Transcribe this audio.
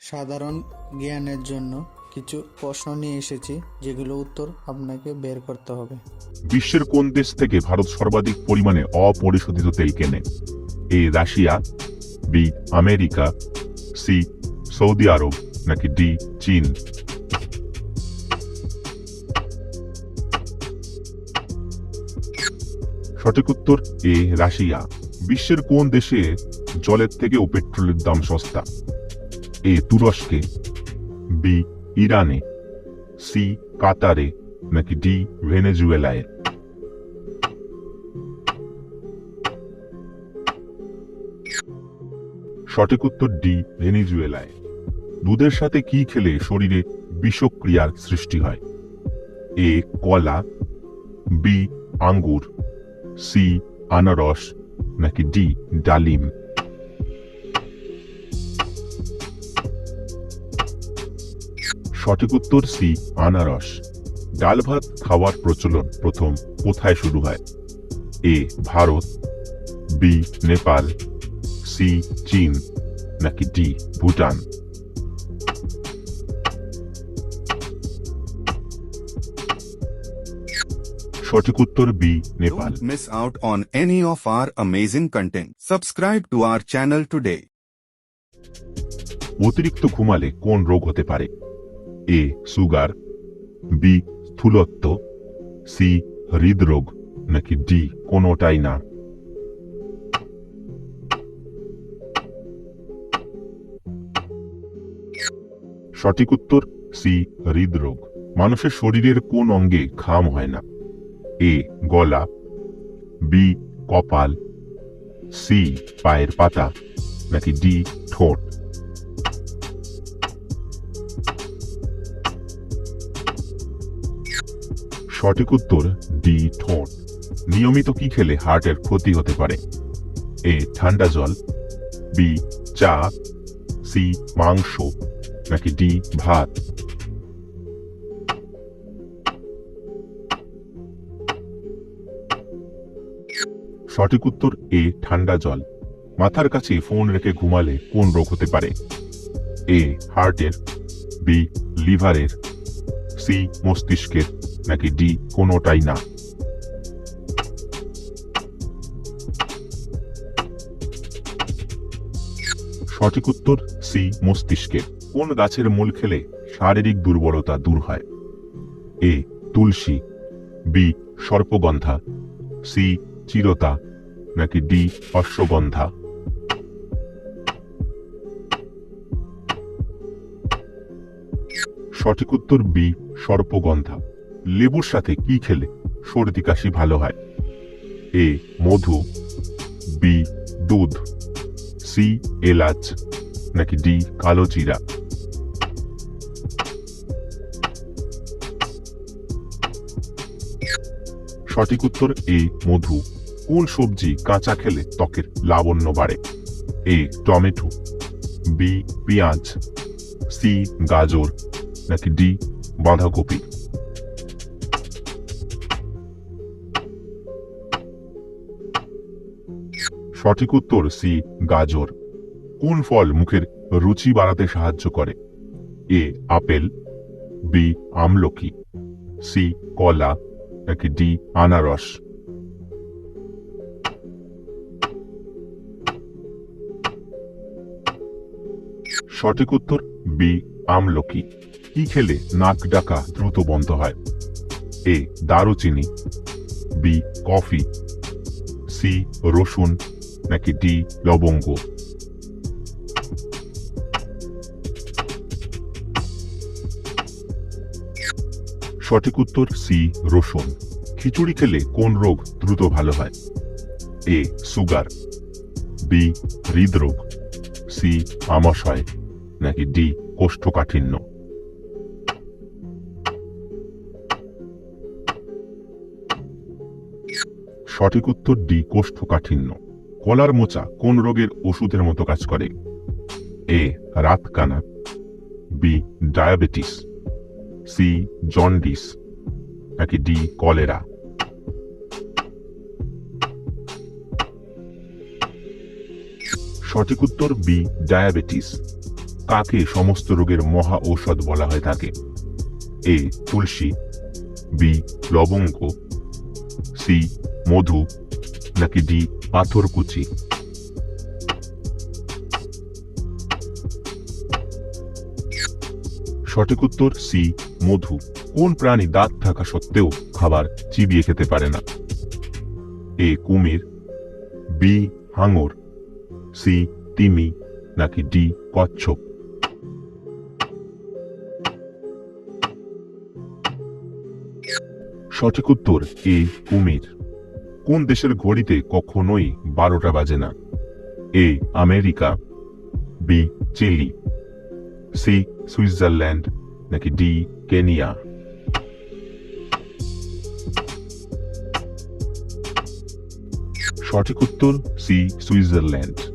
সাধারণ জ্ঞানের জন্য কিছু প্রশ্ন নিয়ে এসেছি, যেগুলো উত্তর আপনাকে বের করতে হবে। বিশ্বের কোন দেশ থেকে ভারত সর্বাধিক পরিমাণে অপরিশোধিত তেল কেনে? A, Russia, B, America, C, Saudi আরব, নাকি ডি, চীন? সঠিক উত্তর, এ, রাশিয়া। বিশ্বের কোন দেশে জলের থেকেও পেট্রোলের দাম সস্তা? এ তুরস্কে, বি, ইরানে, সি, কাতারে, নাকি ডি, ভেনেজুয়েলায়। সঠিক উত্তর ডি, ভেনেজুয়েলায়। দুধের সাথে কি খেলে শরীরে বিষক্রিয়ার সৃষ্টি হয়? এ, কলা, বি, আঙ্গুর, সি, আনারস, নাকি ডি, ডালিম। সঠিক উত্তর সি আনারস। ডাল ভাত খাওয়ার প্রচলন প্রথম কোথায় শুরু হয়? A Bharat B Nepal C চীন নাকি ডি ভুটান? সঠিক উত্তর B Nepal. Miss out on any of our amazing content. Subscribe to our channel today. অতিরিক্ত ঘুমালে কোন রোগ হতে পারে? এ সুগার বি স্থূলত্ব সি হৃদরোগ নাকি ডি কোনোটাই না। সঠিক উত্তর সি হৃদরোগ মানুষের শরীরের কোন অঙ্গে ঘাম হয় না। এ গলা বি কপাল সি পায়ের পাতা, নাকি ডি ঠোঁট। সঠিক উত্তর ডি ঠোঁট। নিয়মিত কি খেলে হার্টের ক্ষতি হতে পারে? এ ঠান্ডা জল। বি চা। সি মাংস। নাকি ডি ভাত। সঠিক উত্তর এ ঠান্ডা জল। মাথার কাছে ফোন রেখে ঘুমালে কোন রোগ হতে পারে? এ হার্টের। বি লিভারের। সি মস্তিষ্কের। নাকি ডি কোনোটাই না? সঠিক উত্তর, সি মস্তিষ্কের কোন গাছের মূল খেলে শারীরিক দুর্বলতা দূর হয়? এ, তুলসী, বি, সর্পগন্ধা, সি, চিরতা, নাকি ডি অশ্বগন্ধা সঠিক উত্তর, বি, সর্পগন্ধা। লেবুর সাথে কি খেলে সর্দি কাশি ভালো হয়? এ, মধু, বি, দুধ, সি, এলাচ, নাকি ডি, কালো জিরা? সঠিক উত্তর এ, মধু। কোন সবজি কাঁচা খেলে ত্বকের লাবণ্য বাড়ে? এ, টমেটো, বি, পেঁয়াজ, সি, গাজর, নাকি ডি, বাঁধাকপি? সঠিক উত্তর সি, গাজর। কোন ফল মুখের রুচি বাড়াতে সাহায্য করে? এ, আপেল, বি, আমলকি, সি, কলা, নাকি ডি, আনারস? সঠিক উত্তর বি, আমলকি। কি খেলে নাক ডাকা দ্রুত বন্ধ হয়? এ, দারুচিনি, বি, কফি, সি, রসুন নাকি ডি লবঙ্গ? সঠিক উত্তর সি, রসুন। খিচুড়ি খেলে কোন রোগ দ্রুত ভালো হয়? A, sugar. বি, হৃদরোগ। সি, আমাশয়। নাকি ডি, কোষ্ঠকাঠিন্য? সঠিক উত্তর ডি, কোষ্ঠকাঠিন্য। কলার মোচা কোন রোগের ওষুধের মতো কাজ করে? এ, রাতকানা। B, diabetes. C, jaundice. নাকি ডি, কলেরা। সঠিক উত্তর বি, ডায়াবেটিস। কাকে সমস্ত রোগের মহা ঔষধ বলা হয়ে থাকে এ, তুলসী। বি, লবঙ্গ। সি, মধু। নাকি ডি পাথরকুচি সঠিক উত্তর সি, মধু। কোন প্রাণী দাঁত থাকা সত্ত্বেও খাবার চিবিয়ে খেতে পারে না? এ, কুমির। বি, হাঙর। সি, তিমি। নাকি ডি, কচ্ছপ। সঠিক উত্তর এ, কুমির। কোন দেশের ঘড়িতে কখনোই বারোটা বাজে না। A, America. B, Chile. C, Switzerland. নাকি ডি, কেনিয়া। সঠিক উত্তর সি, সুইজারল্যান্ড।